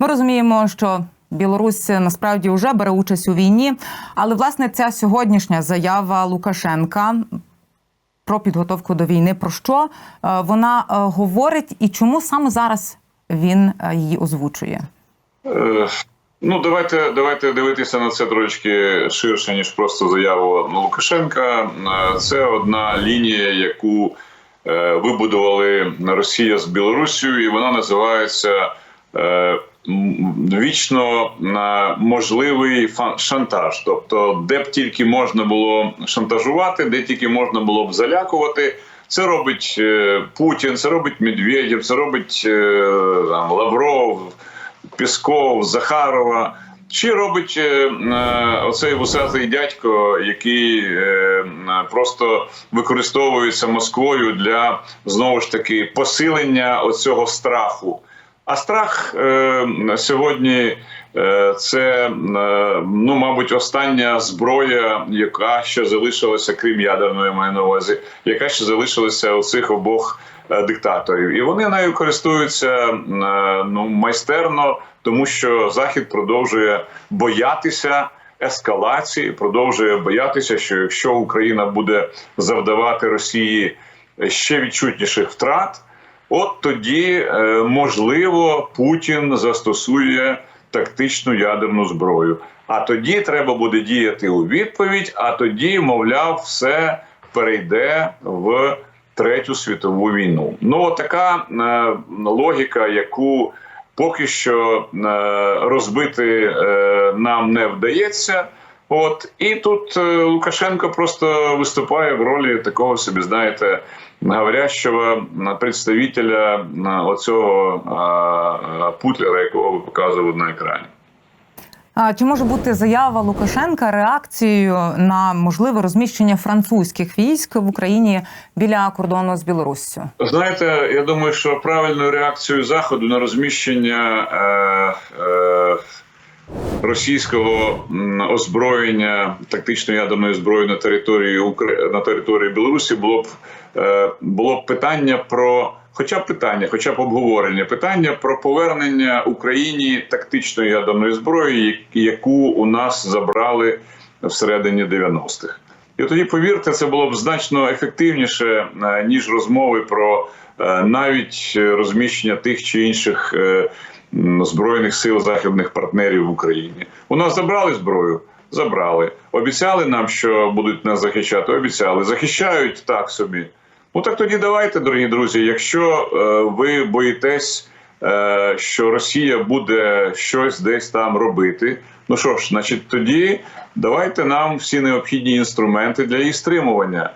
Ми розуміємо, що Білорусь насправді вже бере участь у війні, але власне ця сьогоднішня заява Лукашенка про підготовку до війни. Про що е, вона е, говорить і чому саме зараз він е, її озвучує? Ну, давайте давайте дивитися на це трошки ширше ніж просто заяву Лукашенка. Це одна лінія, яку вибудували Росія з Білоруссю, і вона називається вічно е, можливий шантаж. Тобто, де б тільки можна було шантажувати, де тільки можна було б залякувати. Це робить е, Путін, це робить Медведєв, це робить е, там, Лавров. Пісков, Захарова. Чи робить оцей вусатий дядько, який просто використовується Москвою для знову ж таки посилення оцього страху? А страх е, сьогодні е, це, е, ну, мабуть, остання зброя, яка ще залишилася, крім ядерної, маю на увазі, яка ще залишилася у цих обох диктаторів. І вони нею користуються ну, майстерно, тому що Захід продовжує боятися. Ескалації продовжує боятися, що якщо Україна буде завдавати Росії ще відчутніших втрат, От тоді, е, можливо, Путін застосує тактичну ядерну зброю. А тоді треба буде діяти у відповідь. А тоді, мовляв, все перейде в третю світову війну. Ну, така е, логіка, яку поки що е, розбити нам не вдається. От і тут Лукашенко просто виступає в ролі такого собі, знаєте, говорящого представителя оцього путлера, якого ви показували на екрані. Чи може бути заява Лукашенка реакцією на можливе розміщення французьких військ в Україні біля кордону з Білоруссю? Знаєте, я думаю, що правильною реакцією заходу на розміщення е, е, російського озброєння тактичної ядерної зброї на території Укра... на території Білорусі було б було б питання про. Хоча б питання, хоча б обговорення, питання про повернення Україні тактичної ядерної зброї, яку у нас забрали всередині 90-х. І тоді, повірте, це було б значно ефективніше, е, ніж розмови про е, навіть розміщення тих чи інших е, збройних сил західних партнерів в Україні. У нас забрали зброю. Забрали, обіцяли нам, що будуть нас захищати. Обіцяли, захищають так собі. Ну так тоді давайте, дорогі друзі. Якщо е, ви боїтесь, е, що Росія буде щось десь там робити, ну що ж, значить, тоді давайте нам всі необхідні інструменти для її стримування.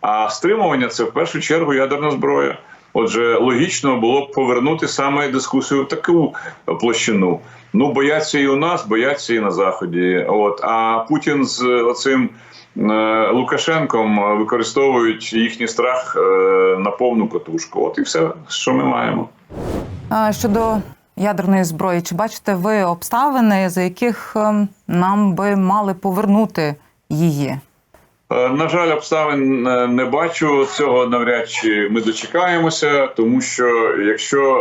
А стримування це в першу чергу ядерна зброя. Отже, логічно було б повернути саме дискусію в таку площину. Ну, бояться і у нас, бояться і на заході. От а Путін з оцим е, Лукашенком е, використовують їхній страх е, на повну катушку. От і все, що ми маємо. А Щодо ядерної зброї, чи бачите ви обставини, за яких ем, нам би мали повернути її? Е, На жаль, обставин е, не бачу. Цього навряд чи ми дочекаємося, тому що якщо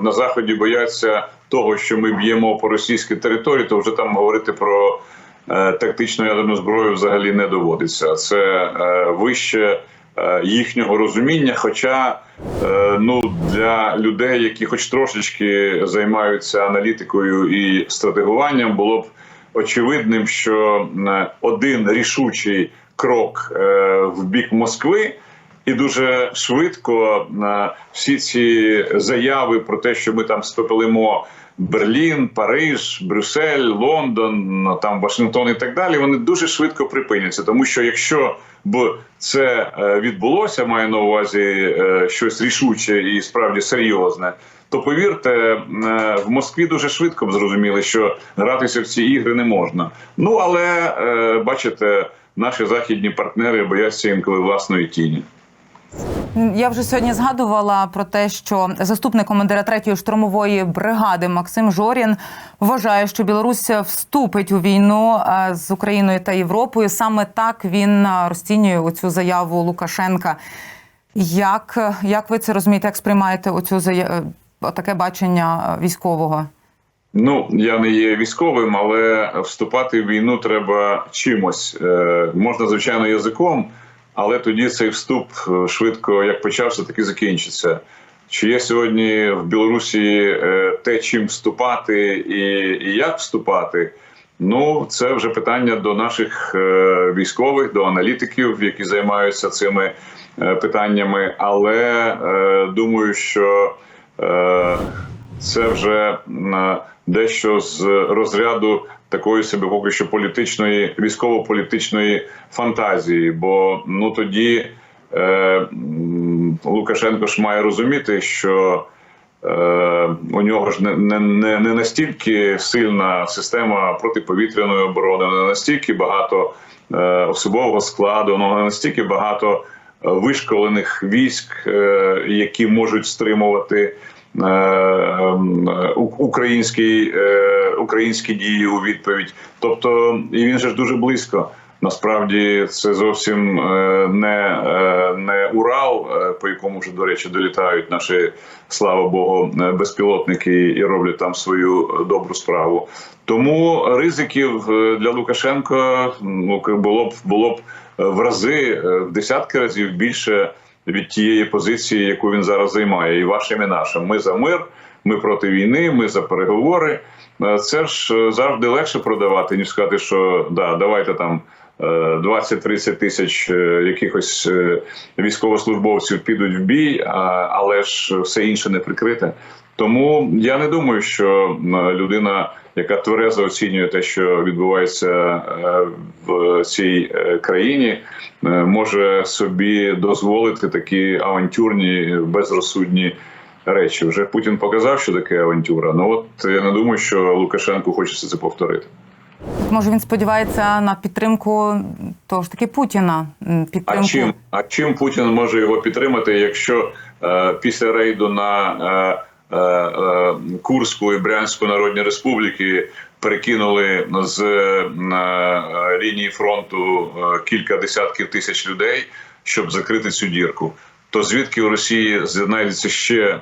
е, на заході бояться того, що ми б'ємо по російській території, то вже там говорити про е, тактичну ядерну зброю взагалі не доводиться. Це е, вище е, їхнього розуміння. Хоча е, ну для людей, які хоч трошечки займаються аналітикою і стратегуванням, було б очевидним, що е, один рішучий крок е, в бік Москви. І дуже швидко е, всі ці заяви про те, що ми там спепелимо Берлін, Париж, Брюссель, Лондон, ну, там Вашингтон і так далі. Вони дуже швидко припиняться, тому що якщо б це е, відбулося, маю на увазі е, щось рішуче і справді серйозне, то повірте, е, в Москві дуже швидко б зрозуміли, що гратися в ці ігри не можна. Ну але е, бачите, наші західні партнери бояться інколи власної тіні. Я вже сьогодні згадувала про те, що заступник командира третьої штурмової бригади Максим Жорін вважає, що Білорусь вступить у війну е, з Україною та Європою. Саме так він е, розцінює оцю заяву Лукашенка. Як, е, як ви це розумієте? Як сприймаєте оцю зая... таке бачення е, військового? Ну, я не є військовим, але вступати в війну треба чимось. Е, можна, звичайно, язиком, але тоді цей вступ е, швидко як почався, так і закінчиться. Чи є сьогодні в Білорусі е, те, чим вступати і, як вступати? Ну, це вже питання до наших е, військових, до аналітиків, які займаються цими питаннями. Але думаю, що це вже дещо з розряду такої собі поки що політичної, військово-політичної фантазії. Бо ну тоді е, Лукашенко ж має розуміти, що е, у нього ж не, не, не, не настільки сильна система протиповітряної оборони, не настільки багато е, особового складу, ну, не настільки багато е, вишколених військ, е, які можуть стримувати українські, е, українські дії у відповідь. Тобто, і він же ж дуже близько. Насправді це зовсім е, не, е, не Урал, е, по якому вже, до речі, долітають наші, слава Богу, е, безпілотники і роблять там свою добру справу. Тому ризиків е, для Лукашенка ну, було б було б е, в рази, е, в десятки разів більше від тієї позиції, яку він зараз займає, і вашим, і нашим. Ми за мир, ми проти війни, ми за переговори. Е, Це ж е, завжди легше продавати, ніж сказати, що да, давайте там. е, 20-30 тисяч е, якихось е, військовослужбовців підуть в бій, але ж все інше не прикрите. Тому я не думаю, що людина, яка тверезо оцінює те, що відбувається е, в цій е, країні, е, може собі дозволити такі авантюрні, безрозсудні речі. Вже Путін показав, що таке авантюра. Ну от я не думаю, що Лукашенку хочеться це повторити. Може він сподівається на підтримку того ж таки Путіна. м, А чим, а чим Путін може його підтримати, якщо е, після рейду на е, Курську і Брянську народні республіки перекинули з е, е, лінії фронту е, кілька десятків тисяч людей, щоб закрити цю дірку? То звідки в Росії знайдеться ще е,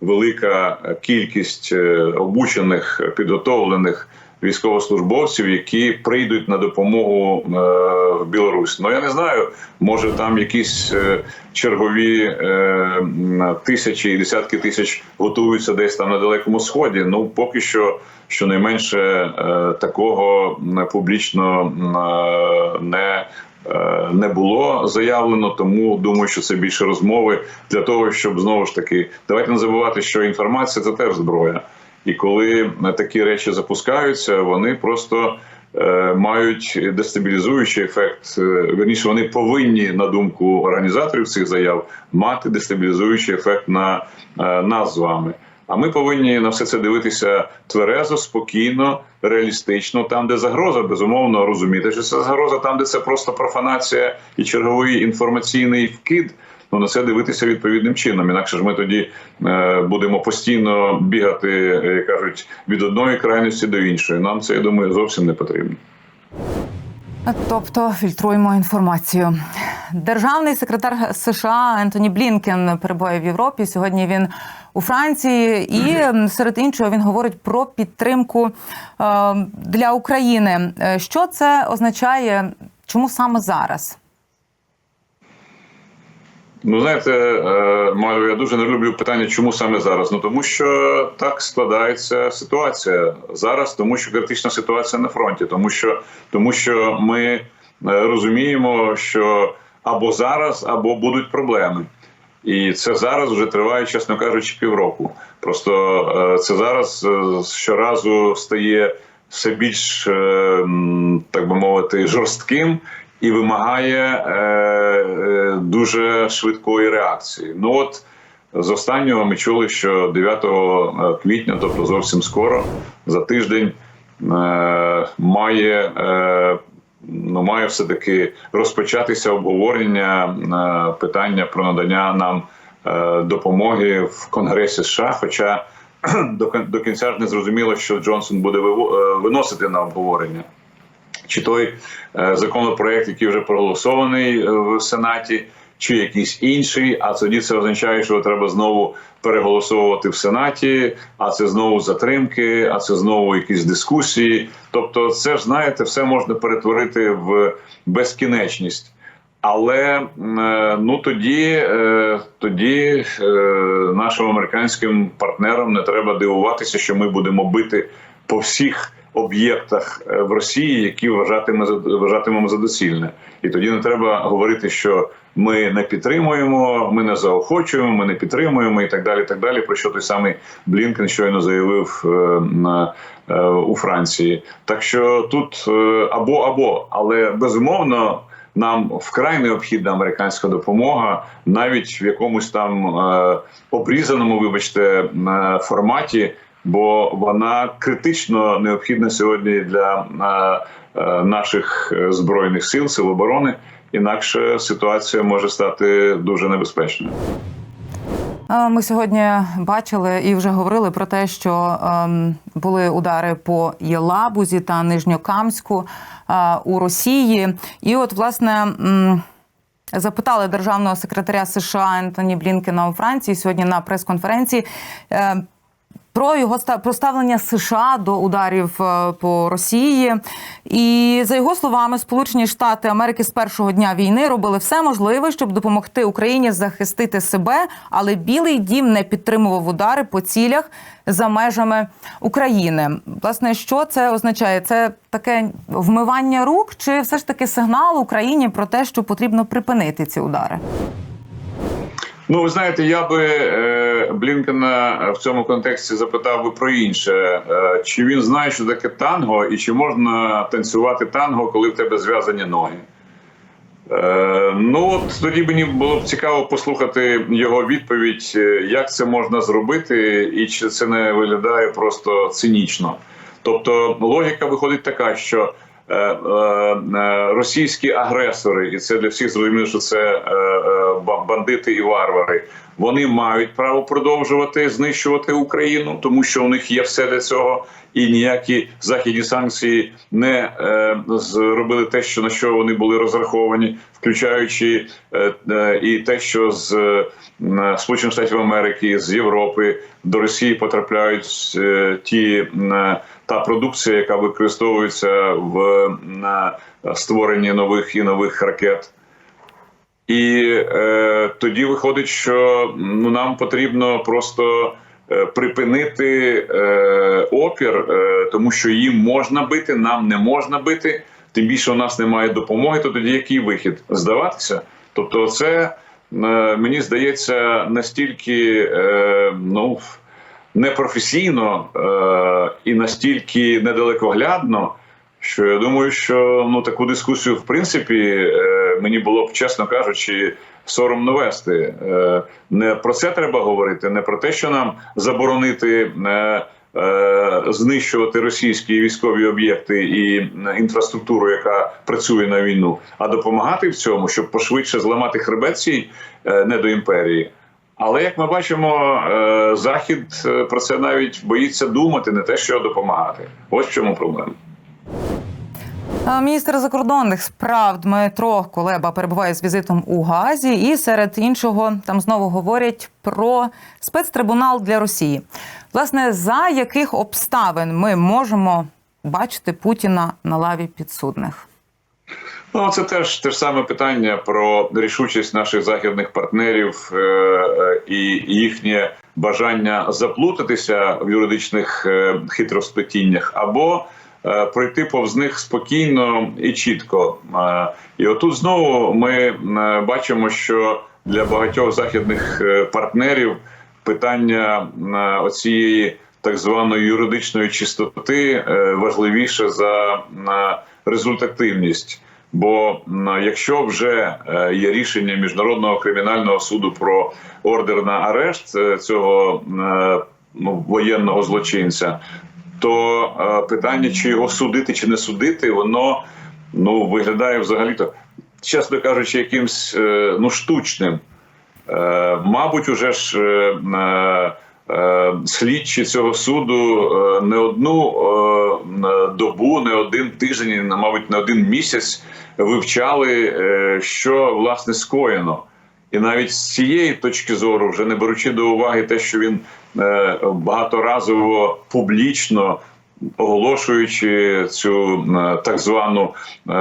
велика кількість е, обучених, підготовлених військовослужбовців, які прийдуть на допомогу е, в Білорусь. Ну я не знаю, може там якісь е, чергові е, тисячі і десятки тисяч готуються десь там на далекому сході. Ну поки що. Щонайменше е, такого м, публічно е, не, е, не було заявлено, тому думаю, що це більше розмови для того, щоб знову ж таки давайте не забувати, що інформація це теж зброя. І коли такі речі запускаються, вони просто е, мають дестабілізуючий ефект. Е, Верніше, вони повинні, на думку організаторів цих заяв, мати дестабілізуючий ефект на е, нас з вами. А ми повинні на все це дивитися тверезо, спокійно, реалістично, там, де загроза, безумовно, розуміти, що це загроза, там, де це просто профанація і черговий інформаційний вкид. Ну на це дивитися відповідним чином. Інакше ж ми тоді е, будемо постійно бігати, е, як кажуть, від одної крайності до іншої. Нам це я думаю зовсім не потрібно. Тобто фільтруємо інформацію. Державний секретар США Ентоні Блінкен перебуває в Європі. Сьогодні він у Франції, і серед іншого він говорить про підтримку е, для України. Що це означає? Чому саме зараз? Ну, знаєте, е, Малю, я дуже не люблю питання, чому саме зараз. Ну тому що так складається ситуація зараз, тому що критична ситуація на фронті, тому що тому що ми е, розуміємо, що або зараз, або будуть проблеми. І це зараз вже триває, чесно кажучи, півроку. Просто е, це зараз щоразу стає все більш, так би мовити, жорстким і вимагає е, е, дуже швидкої реакції. Ну от з останнього ми чули, що 9 квітня, тобто зовсім скоро, за тиждень, е, має. Е, Ну, має все таки розпочатися обговорення е, питання про надання нам е, допомоги в Конгресі США. Хоча до, до кінця ж не зрозуміло, що Джонсон буде е, виносити на обговорення. Чи той е, законопроект, який вже проголосований е, в Сенаті, чи якийсь інший. А тоді це означає, що треба знову переголосовувати в сенаті. А це знову затримки, а це знову якісь дискусії. Тобто, це ж знаєте, все можна перетворити в безкінечність. Але е, ну тоді, тоді нашим американським партнерам не треба дивуватися, що ми будемо бити по всіх об'єктах е, в Росії, які вважатиме вважатимемо за доцільне. І тоді не треба говорити, що ми не підтримуємо, ми не заохочуємо, ми не підтримуємо і так далі. Так далі. Про що той самий Блінкен щойно заявив е, на е, у Франції. Так що тут або або, але безумовно. Нам вкрай необхідна американська допомога, навіть в якомусь там е, обрізаному, вибачте, форматі, бо вона критично необхідна сьогодні для е, е, наших е, збройних сил, сил оборони. Інакше ситуація може стати дуже небезпечною. Ми сьогодні бачили і вже говорили про те, що ем, були удари по Єлабузі та Нижньокамську у Росії. І от, власне, запитали державного секретаря США Ентоні Блінкена у Франції сьогодні на прес-конференції. Про його про ставлення США до ударів е, по Росії, і за його словами, Сполучені Штати Америки з першого дня війни робили все можливе, щоб допомогти Україні захистити себе, але Білий Дім не підтримував удари по цілях за межами України. Власне, що це означає? Це таке вмивання рук, чи все ж таки сигнал Україні про те, що потрібно припинити ці удари? Ну, ви знаєте, я би е, Блінкена в цьому контексті запитав би про інше: е, чи він знає, що таке танго, і чи можна танцювати танго, коли в тебе зв'язані ноги? Е, ну от тоді мені було б цікаво послухати його відповідь, е, як це можна зробити, і чи це не виглядає просто цинічно. Тобто логіка виходить така, що російські агресори, і це для всіх зрозуміло, що це е, е, ба- бандити і варвари. Вони мають право продовжувати знищувати Україну, тому що у них є все для цього, і ніякі західні санкції не е, зробили те, що на що вони були розраховані, включаючи е, е, і те, що з е, Сполучених Штатів Америки, з Європи до Росії потрапляють е, ті е, та продукція, яка використовується в е, створенні нових і нових ракет. І е, тоді виходить, що ну, нам потрібно просто е, припинити е, опір, е, тому що їм можна бити, нам не можна бити. Тим більше у нас немає допомоги, то тоді який вихід? Здаватися? Тобто, це е, мені здається настільки е, ну, непрофесійно е, і настільки недалекоглядно. Що я думаю, що ну таку дискусію, в принципі, е, мені було б, чесно кажучи, соромно вести. Е, Не про це треба говорити, не про те, що нам заборонити е, знищувати російські військові об'єкти і інфраструктуру, яка працює на війну, а допомагати в цьому, щоб пошвидше зламати хребет цій недоімперії. Але як ми бачимо, захід про це навіть боїться думати, не те, що допомагати. Ось в чому проблема. Міністр закордонних справ Дмитро Колеба перебуває з візитом у Газі, і серед іншого там знову говорять про спецтрибунал для Росії. Власне, за яких обставин ми можемо бачити Путіна на лаві підсудних? Ну, це теж те ж саме питання про рішучість наших західних партнерів е, е, і їхнє бажання заплутатися в юридичних е, хитросплетіннях або пройти повз них спокійно і чітко. Е, І отут знову ми е, бачимо, що для багатьох західних е, партнерів питання е, оцієї так званої юридичної чистоти е, важливіше за е, результативність. Бо якщо вже е, є рішення міжнародного кримінального суду про ордер на арешт е, цього е, ну, воєнного злочинця, то е, питання, чи його судити чи не судити, воно ну виглядає взагалі-то, чесно кажучи, якимсь е, ну штучним. Е, Мабуть, уже ж слідчі цього суду не одну добу, не один тиждень, мабуть, не один місяць вивчали, що власне скоєно. І навіть з цієї точки зору, вже не беручи до уваги те, що він е, багаторазово публічно оголошуючи цю е, так звану е,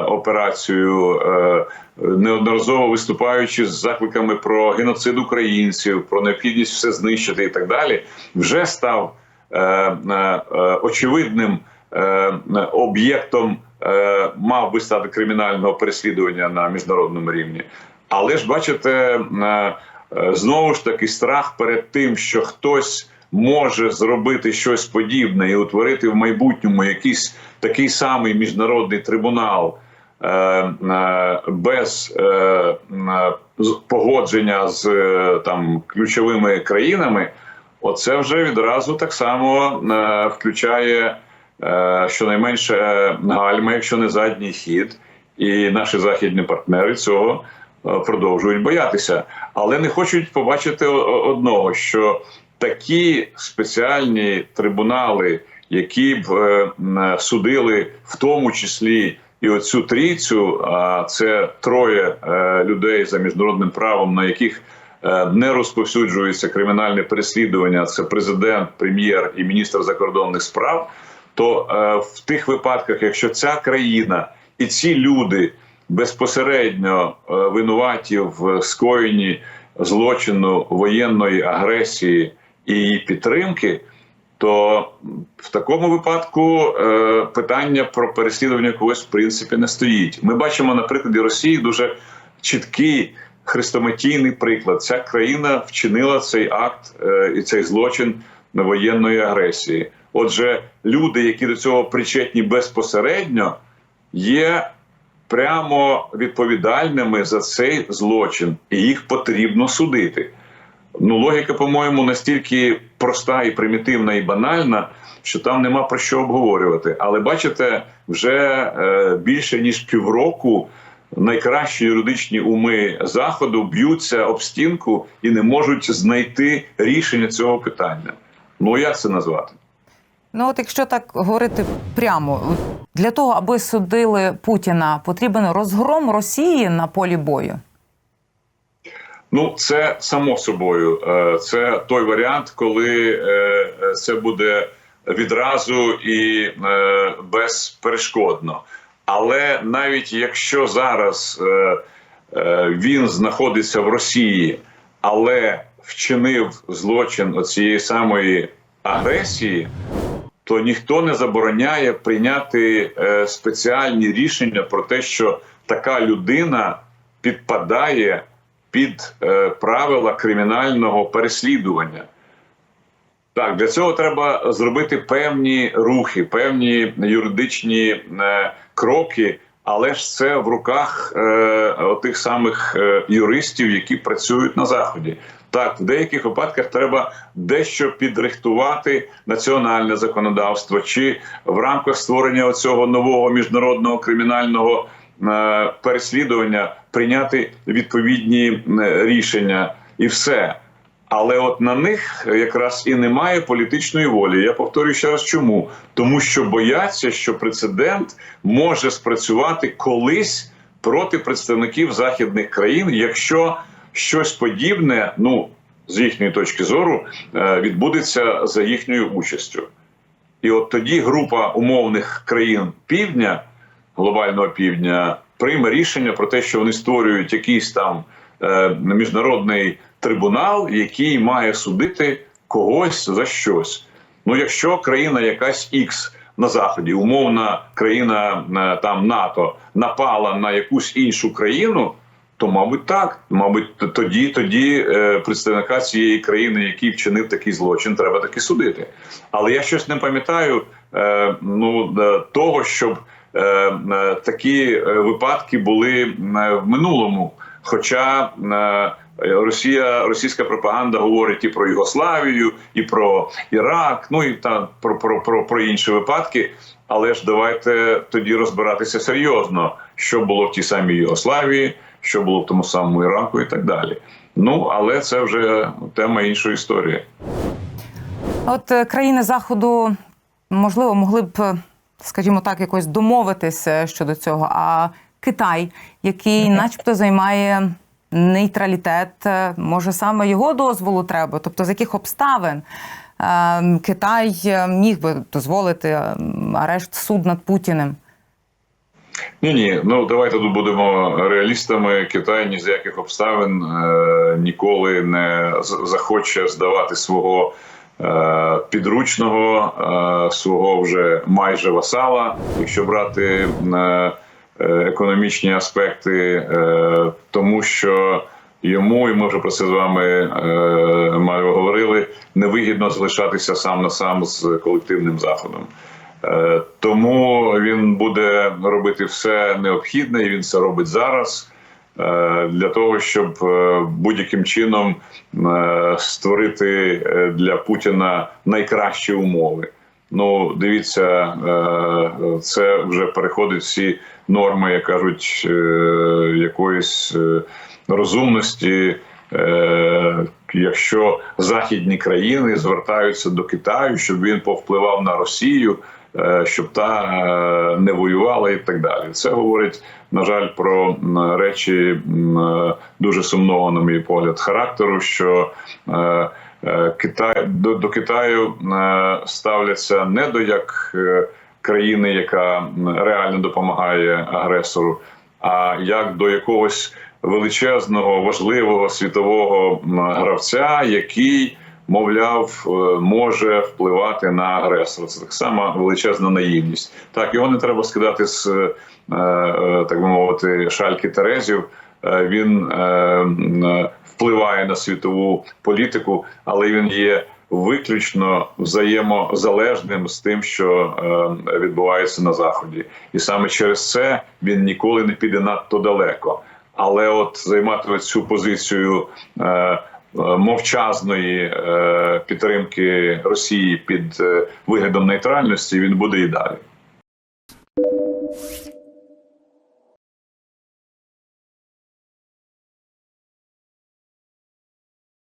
операцію, е, неодноразово виступаючи з закликами про геноцид українців, про необхідність все знищити і так далі, вже став е, е, очевидним е, об'єктом, е, мав би стати кримінального переслідування на міжнародному рівні. Але ж бачите, е, е, знову ж таки страх перед тим, що хтось може зробити щось подібне і утворити в майбутньому якийсь такий самий міжнародний трибунал е, без погодження з там ключовими країнами. Оце вже відразу так само включає щонайменше гальма, якщо не задній хід, і наші західні партнери цього продовжують боятися, але не хочуть побачити одного, що такі спеціальні трибунали, які б е, судили в тому числі і оцю трійцю, а це троє е, людей за міжнародним правом, на яких е, не розповсюджується кримінальне переслідування. Це президент, прем'єр і міністр закордонних справ. То е, в тих випадках, якщо ця країна і ці люди безпосередньо е, винуваті в скоєнні злочину воєнної агресії і її підтримки, то в такому випадку е, питання про переслідування когось в принципі не стоїть. Ми бачимо на прикладі Росії дуже чіткий хрестоматійний приклад. Ця країна вчинила цей акт е, і цей злочин воєнної агресії. Отже, люди, які до цього причетні безпосередньо, є прямо відповідальними за цей злочин, і їх потрібно судити. Ну, логіка, по-моєму, настільки проста і примітивна і банальна, що там нема про що обговорювати. Але бачите, вже е, більше ніж півроку найкращі юридичні уми заходу б'ються об стінку і не можуть знайти рішення цього питання. Ну як це назвати? Ну, от якщо так говорити прямо, для того, аби судили Путіна, потрібен розгром Росії на полі бою. Ну, це само собою. Е, Це той варіант, коли е, це буде відразу і е, безперешкодно. Але навіть якщо зараз він знаходиться в Росії, але вчинив злочин цієї самої агресії, то ніхто не забороняє прийняти е, спеціальні рішення про те, що така людина підпадає під е, правила кримінального переслідування. Так, для цього треба зробити певні рухи, певні юридичні е, кроки, але ж це в руках е, тих самих е, юристів, які працюють на заході. Так, в деяких випадках треба дещо підрихтувати національне законодавство, чи в рамках створення цього нового міжнародного кримінального е, переслідування прийняти відповідні е, рішення і все. Але от на них якраз і немає політичної волі. Я повторюю ще раз, чому тому, що бояться, що прецедент може спрацювати колись проти представників західних країн, якщо щось подібне, ну з їхньої точки зору, е, відбудеться за їхньою участю. І от тоді група умовних країн півдня, глобального півдня, прийме рішення про те, що вони створюють якийсь там е, міжнародний трибунал, який має судити когось за щось. Ну, якщо країна якась X на заході, умовна країна е, там НАТО напала на якусь іншу країну. То, мабуть, так. Мабуть, тоді, тоді е, представника цієї країни, який вчинив такий злочин, треба таки судити. Але я щось не пам'ятаю е, ну, е, того, щоб такі випадки були в минулому. Хоча Росія, російська пропаганда говорить і про Югославію, і про Ірак, ну і та про, про, про, про інші випадки. Але ж давайте тоді розбиратися серйозно, що було в тій самій Югославії, що було в тому самому Іраку, і так далі. Ну але це вже тема іншої історії. От е, країни Заходу, можливо, могли б, е, скажімо так, якось домовитися щодо цього. А Китай, який, начебто, займає нейтралітет. Е, Може, саме його дозволу треба? Тобто, з яких обставин Китай міг би дозволити арешт суд над Путіним? Ні, ні. Ну давайте тут будемо реалістами. Китай ні з яких обставин е, ніколи не захоче здавати свого е, підручного, е, свого вже майже васала, якщо брати е, е, економічні аспекти, е, тому що. Йому, і ми вже про це з вами е, говорили, невигідно залишатися сам на сам з колективним заходом. Е, Тому він буде робити все необхідне, і він це робить зараз е, для того, щоб е, будь-яким чином створити для Путіна найкращі умови. Ну, дивіться, це вже переходить всі норми, як кажуть, якоїсь розумності. Якщо західні країни звертаються до Китаю, щоб він повпливав на Росію, щоб та е, не воювала і так далі. Це говорить, на жаль, про речі е, дуже сумного, на мій погляд, характеру, що е, е, Китай до, до Китаю е, ставляться не до як е, країни, яка реально допомагає агресору, а як до якогось величезного, важливого світового гравця, який, мовляв, е, може впливати на агресора. Це так само величезна наївність. Так, його не треба скидати з е, е, так би мовити шальки Терезів. Він впливає на світову політику, але він є виключно взаємозалежним з тим, що е, відбувається на заході, і саме через це він ніколи не піде надто далеко. Але от займати цю позицію е, мовчазної е, підтримки Росії під е, виглядом нейтральності він буде і далі.